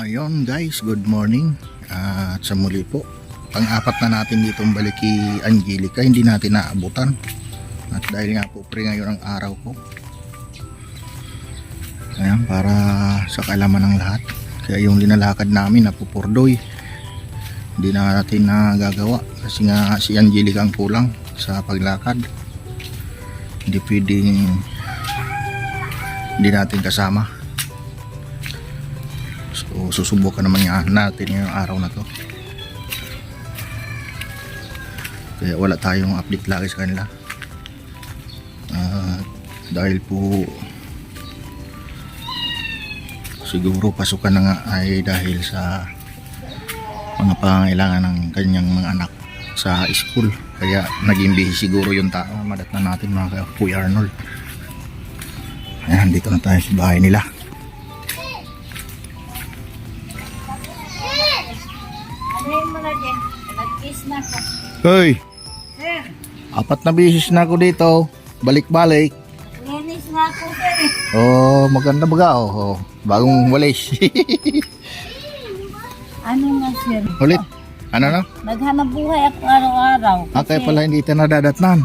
Ayun guys, good morning. Ah, At sa muli po, pang-apat na natin dito ang balik kay Angelica, hindi natin naabutan. At dahil nga po pre ngayon ang araw ko. Ayan, para sa kalaman ng lahat. Kaya yung linalakad namin na pupurdoy, hindi na natin nagagawa. Kasi nga si Angelica ang kulang sa paglakad. Hindi pwedeng hindi natin kasama. So susubukan naman nga natin yung araw na to. Kaya wala tayong update lagi sa kanila. Ah, dahil po siguro pasukan na nga ay dahil sa mga pangangailangan ng kanyang mga anak sa school. Kaya naging busy siguro yung tao. Madat na natin mga Kuya Arnold. Ayan, dito na tayo sa bahay nila. Hoy, Sir, apat na bisis na ako dito. Balik-balik. linis nga ako sir. Oh, maganda baga oh. oh. Bagong walis. Ano nga sir? Ulit. Ano na? Naghanap buhay ako araw-araw. Ah, kaya pala hindi tayo nadadatnan.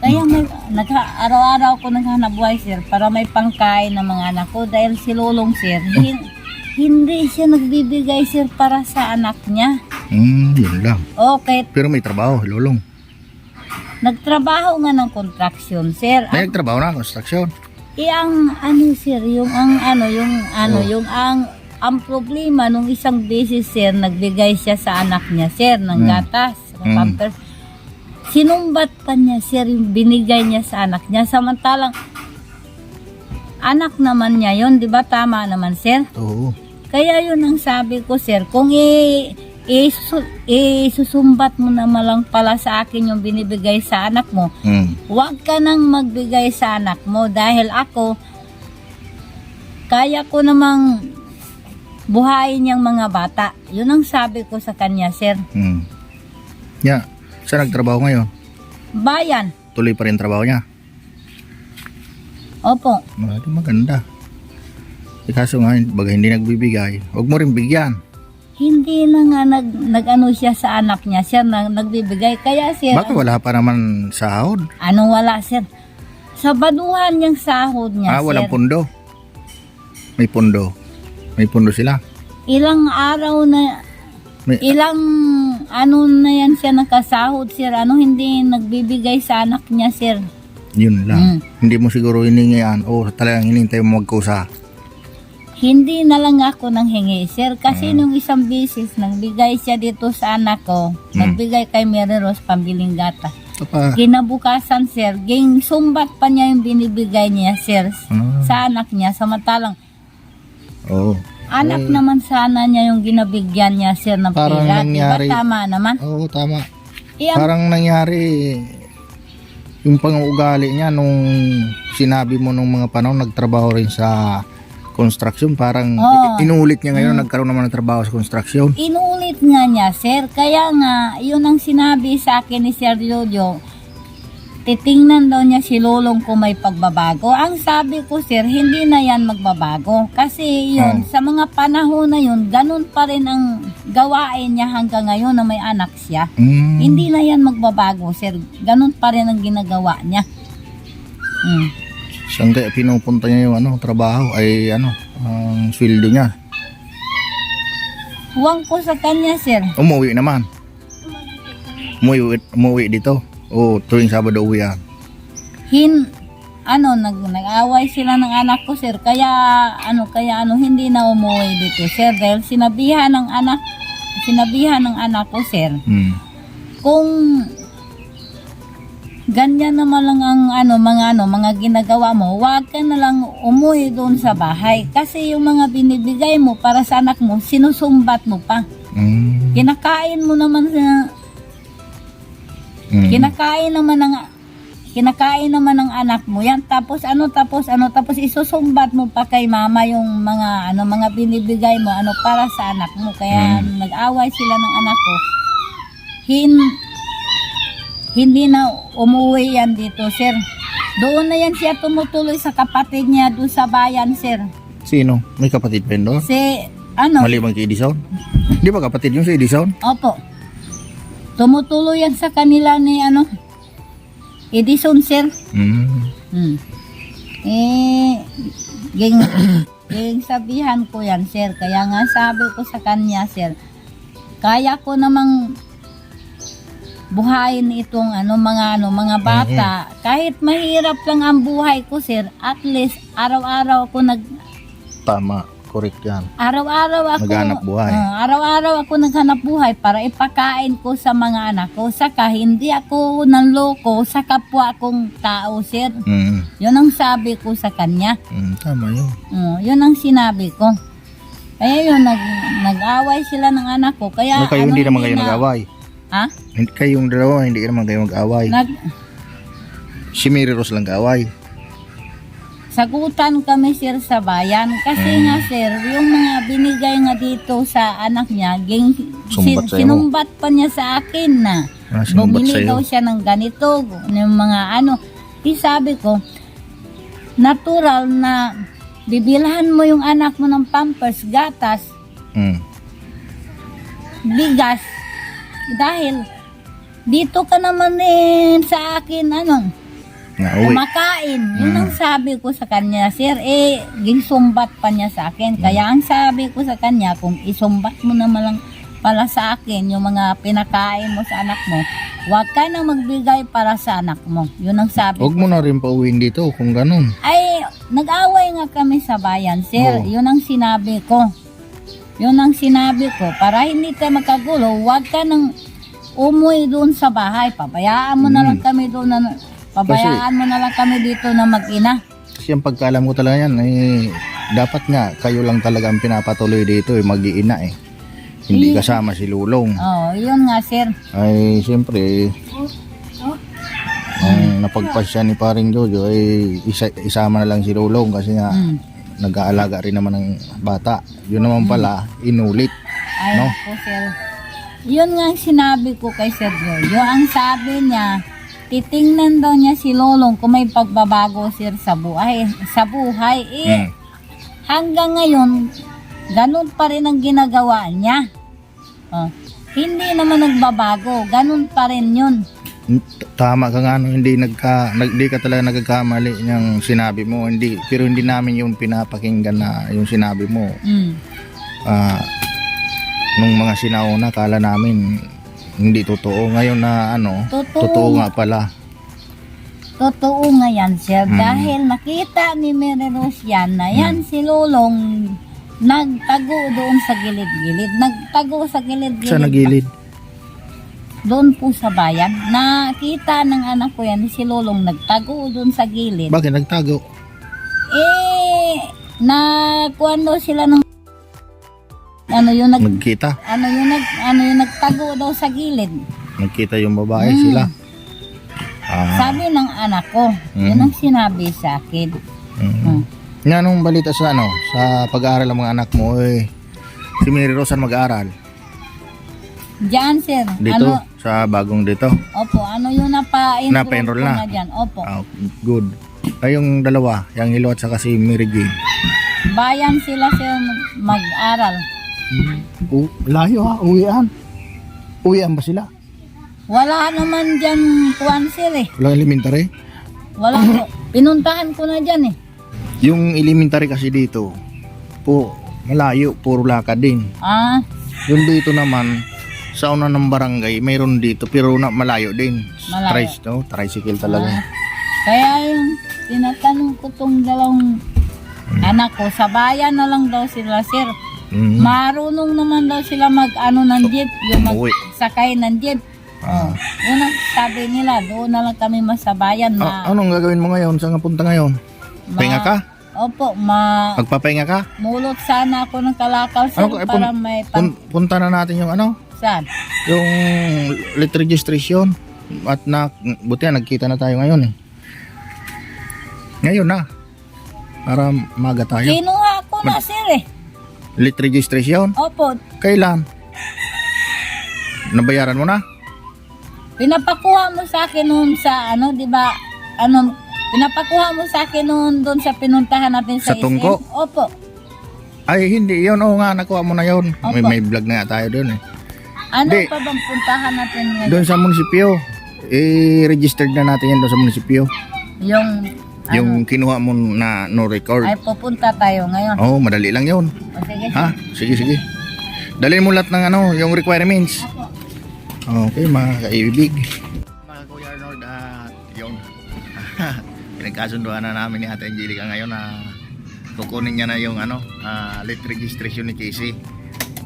Kaya may, nagha, araw-araw ko naghanap buhay sir para may pangkain ng mga anak ko dahil si Lulong sir, hin- hindi siya nagbibigay sir para sa anak niya. Hmm, yun lang. Okay, Pero may trabaho, lulong. nagtrabaho nga ng construction sir. May nagtrabaho na, construction. Eh ang ano sir, yung ang ano, yung ano, Oh. yung ang ang problema nung isang beses sir, nagbigay siya sa anak niya sir ng Mm. gatas, ng Mm. pampers. Sinumbat pa niya sir yung binigay niya sa anak niya samantalang anak naman niya yon, 'di ba? Tama naman sir. Oo. Kaya yun ang sabi ko sir, kung i isu- isusumbat mo na malang pala sa akin yung binibigay sa anak mo, Hmm. Huwag ka nang magbigay sa anak mo dahil ako kaya ko namang buhayin yung mga bata. Yun ang sabi ko sa kanya, sir. Hmm. Yeah. Saan nagtrabaho ngayon? Bayan. Tuloy pa rin trabaho niya. Opo. Ah, maganda. Eh, kaso nga, baga hindi nagbibigay. Huwag mo rin bigyan. Hindi na nga nag, nag-ano siya sa anak niya, sir, na nagbibigay. Kaya, sir, Bakit wala pa naman sahod? anong wala, sir? Sa baduhan niyang sahod niya, ah, walang sir. pundo. May pundo. May pundo sila. Ilang araw na May, Ilang ano na yan siya nakasahod, sir. Ano hindi nagbibigay sa anak niya, sir. yun lang. Mm. Hindi mo siguro hiningian o talagang hinintay mo magkusa. Hindi na lang ako nang hingi, sir. Kasi Mm. nung isang bisis, nagbigay siya dito sa anak ko. Mm. Nagbigay kay Mary Rose pambiling gata. Papa, Kinabukasan, sir, ging sumbat pa niya yung binibigay niya, sir, ah, sa anak niya. Samantalang, oo. anak Eh. naman sana niya yung ginabigyan niya, sir, ng Parang ba nangyari- tama naman? Oo, tama. Ang Parang nangyari yung pang-uugali niya nung sinabi mo nung mga panahon nagtrabaho rin sa construction parang Oo. i- inulit niya ngayon Mm. nagkaroon naman ng trabaho sa construction Inulit nga niya, sir. Kaya nga, yun ang sinabi sa akin ni Sir Jojo. Titingnan daw niya si Lolong kung may pagbabago. Ang sabi ko, sir, hindi na yan magbabago. Kasi yun, Oh. sa mga panahon na yun, ganun pa rin ang gawain niya hanggang ngayon na may anak siya. Mm. Hindi na yan magbabago, sir. Ganun pa rin ang ginagawa niya. Hmm. Saan kaya pinupunta niya yung ano trabaho ay ano ang sweldo niya. Huwag ko sa kanya, sir. umuwi naman. Umuwi, umuwi dito. O tuwing Sabado uwi yan. Hin ano nag nag-away sila ng anak ko sir. Kaya ano kaya ano hindi na umuwi dito sir. Dahil sinabihan ng anak sinabihan ng anak ko sir. Mm. kung ganyan naman lang ang ano mga ano mga ginagawa mo. Wag ka na lang umuwi doon sa bahay. Kasi yung mga binibigay mo para sa anak mo sinusumbat mo pa. Mm. kinakain mo naman sa Mm. Kinakain naman ng kinakain naman ng anak mo. Yan tapos ano tapos ano tapos isusumbat mo pa kay mama yung mga ano mga binibigay mo ano para sa anak mo. Kaya nag-away sila ng anak ko. Hin hindi na umuwi yan dito sir doon na yan siya tumutuloy sa kapatid niya doon sa bayan sir sino may kapatid pa yun doon si ano, Maliban kay Edison? Di ba kapatid yung si Edison? opo. Tumutuloy yan sa kanila ni ano, Edison, sir. Mm. Hmm. Eh, ging, ging sabihan ko yan, sir. Kaya nga sabi ko sa kanya, sir, kaya ko namang buhayin itong ano mga ano mga bata kahit mahirap lang ang buhay ko sir at least araw-araw ako nag Tama. Correct yan. araw-araw ako Naghanap buhay. Ah, araw-araw ako naghanap buhay para ipakain ko sa mga anak ko saka hindi ako nanloko sa kapwa kong tao sir Mm. yun ang sabi ko sa kanya Mm, tama yun. Oh, yun ang sinabi ko. Kaya yun, nag, nag-away sila ng anak ko. Kaya No, kayo hindi naman kayo na- nag-away. Ha? Hindi kayong dalawa, hindi naman kayo mag-away. Nag, Si Mary Rose lang kaaway. sagutan kami sir sa bayan. Kasi Mm. nga sir, yung mga binigay nga dito sa anak niya, ging, Sumbat sinumbat pa niya sa akin na. Ah, Bumili daw siya ng ganito, ng mga ano. Di sabi ko, natural na bibilhan mo yung anak mo ng pampers, gatas, Mm. bigas dahil dito ka naman eh sa akin ano Nga, uwi. kumakain yun Mm. ang sabi ko sa kanya sir eh ginsumbat pa niya sa akin kaya ang sabi ko sa kanya kung isumbat mo naman lang pala sa akin yung mga pinakain mo sa anak mo huwag ka na magbigay para sa anak mo yun ang sabi Huwag ko mo na rin pauwiin dito kung ganun. ay nag-away nga kami sa bayan sir Oo. yun ang sinabi ko yun ang sinabi ko para hindi tayo magkagulo huwag ka nang umuwi doon sa bahay pabayaan mo na Mm. lang kami doon na pabayaan mo na lang kami dito na mag-ina Kasi ang pagkaalam ko talaga yan, eh, dapat nga kayo lang talaga ang pinapatuloy dito, eh, mag-iina eh. Hindi Eh. kasama si Lulong. oh yun nga sir Ay, siyempre, ang napagpasya ni paring Jojo, ay isa, isama na lang si Lulong kasi nga mm. Nag-aalaga rin naman ng bata. Yun naman pala, inulit. ay No? po sir yun nga ang sinabi ko kay Sir Jojo ang sabi niya titingnan daw niya si Lolong kung may pagbabago sir sa buhay sa buhay eh Mm. hanggang ngayon, ganun pa rin ang ginagawa niya. Oh, hindi naman nagbabago, ganun pa rin yun. Tama ka nga, no? hindi, nagka, nag, di ka talaga nagkakamali niyang sinabi mo. Hindi, pero hindi namin yung pinapakinggan na yung sinabi mo. Mm. Ah, nung mga sinauna, kala namin hindi totoo. Ngayon na ano, Totoo. totoo nga pala. Totoo nga yan, sir. Mm. Dahil nakita ni Mary Rose yan na yan si Lolong nagtago doon sa gilid-gilid. Nagtago sa gilid-gilid. Sa nagilid. Doon po sa bayan. Nakita ng anak ko yan, si Lolong nagtago doon sa gilid. Bakit nagtago? eh, na daw sila ng ano yung nag Nagkita. ano yung nag ano yung nagtago daw sa gilid. Nagkita yung babae Mm. sila. Ah, Sabi ng anak ko, Mm. yun ang sinabi sa akin. mm. Mm. Nga nung balita sa ano, sa pag-aaral ng mga anak mo, eh, si Mary Rose ang mag-aaral. Diyan sir, Dito, ano, sa bagong dito. opo, ano yung napa-enroll Napa-enroll ko na? dyan, opo. Ah, good. Ay, yung dalawa, yung Hilo at saka si Mary Jane. Bayan sila sir mag-aral. U- layo ha, uwian. Uwian ba sila? Wala naman dyan kuwan sir eh. Walang elementary? Wala po. Pinuntahan ko na dyan eh. Yung elementary kasi dito, po, malayo, puro lakad din. Ah, Yung dito naman, sa una ng barangay, mayroon dito, pero na, malayo din. Malayo. Trice, no? Tricycle talaga. Ah, kaya yung tinatanong ko tong dalawang anak ko, sa bayan na lang daw sila, sir. Mhm. Marunong naman daw sila mag ano ng jeep, yung mag Umuwi. sakay ng jeep. Ah. Oh, yun ang sabi nila, doon na lang kami masabayan Ah, ma, anong gagawin mo ngayon? Saan ka punta ngayon? ma- Pahinga ka? Opo, ma Magpapahinga ka? mulot sana ako ng kalakal sir Ano, eh, para pun- may Pun- punta na natin yung ano, saan? yung late registration. At na, buti na, nagkita na tayo ngayon eh. Ngayon na. Para maga tayo. Kinuha ko na sir eh. Late registration? Opo, Kailan? Nabayaran mo na? pinapakuha mo sa akin noon sa ano, 'di ba? Ano, pinapakuha mo sa akin noon doon sa pinuntahan natin sa, Sa Tungko? SM. Opo. Ay, hindi. Yun, oo nga, nakuha mo na yun. May, Opo. may vlog na nga tayo doon eh. Ano Hindi. pa bang puntahan natin ngayon? Doon sa munisipyo. Eh, registered na natin yan doon sa munisipyo. Yung, ano, Yung kinuha mo na no record. ay pupunta tayo ngayon. Oo, madali lang yun. O sige. Ha? Sige, sige. Dalhin mo lahat ng ano, yung requirements. Ako. Okay, mga kaibig. Mga Kuya Arnold, at yun. Pinagkasunduan na namin ni Ate Angelica ngayon na kukunin niya na yung ano, ah, late registration ni Casey.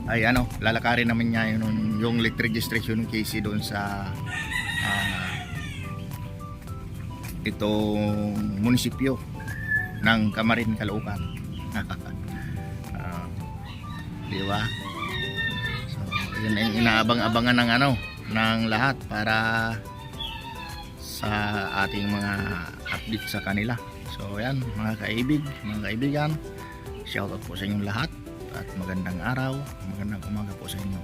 Ay ano, lalakarin namin niya yun, yung late registration ni Casey doon sa ah, itong munisipyo ng Kamarin, Caloocan. Ah, di ba? So, yun ang inaabang-abangan ng ano, ng lahat para sa ating mga update sa kanila. So, yan, mga kaibig, mga kaibigan, shoutout po sa inyong lahat at magandang araw, magandang umaga po sa inyo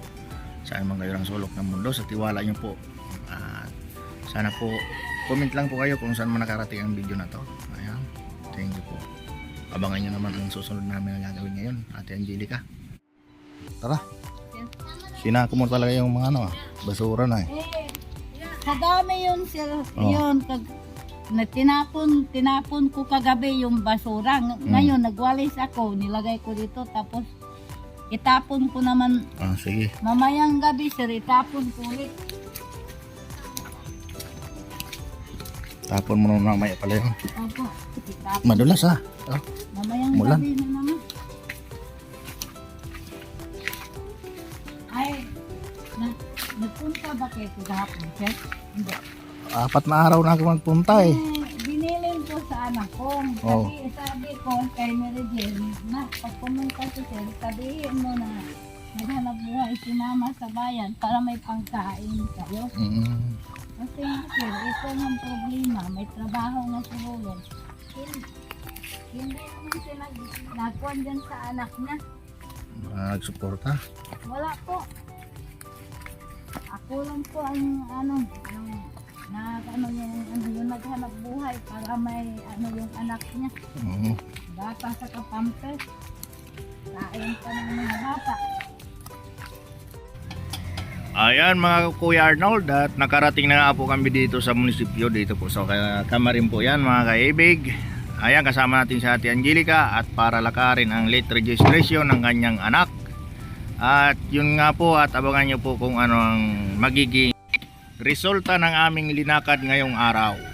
sa aming mga ng sulok ng mundo sa tiwala nyo po at sana po comment lang po kayo kung saan man nakarating ang video na to ayan, thank you po abangan nyo naman ang susunod namin na gagawin ngayon Ate Angelica tara sinako mo talaga yung mga ano ah, basura na eh kadami yun sir. Oh. Yun, kag, na tinapon, tinapon ko kagabi yung basura. Mm. Ngayon, nagwalis ako, nilagay ko dito, tapos itapon ko naman ah, sige mamayang gabi sir, itapon ko ulit. tapon mo na mamaya pala yun Opo, itapon. madulas ah ah. Mamayang Mulan. gabi na naman. Ay, na, nagpunta ba kayo kahapon, sir? Hindi. apat na araw na ako magpunta eh sa anak ko. Oh. Sabi, sabi ko kay Mary Jane, na pag pumunta si sir, sabihin mo na naghanap buhay si mama sa bayan para may pangkain kayo. mm. Kasi sir, ito ang problema, may trabaho nga siguro. Hindi, hindi naman siya nag, nagkuhan dyan sa anak niya. Ah, nagsuporta Wala po. Ako lang po ang ano, ang na ano yung ano yung naghanap buhay para may ano yung anak niya. Oo. Bata sa kapampes. Kain pa ng mga bata. Ayan mga Kuya Arnold at nakarating na nga po kami dito sa munisipyo dito po sa so, Kamarin po yan mga kaibig. Ayan kasama natin si Ate Angelica at para lakarin ang late registration ng kanyang anak. At yun nga po at abangan nyo po kung ano ang magiging resulta ng aming linakad ngayong araw.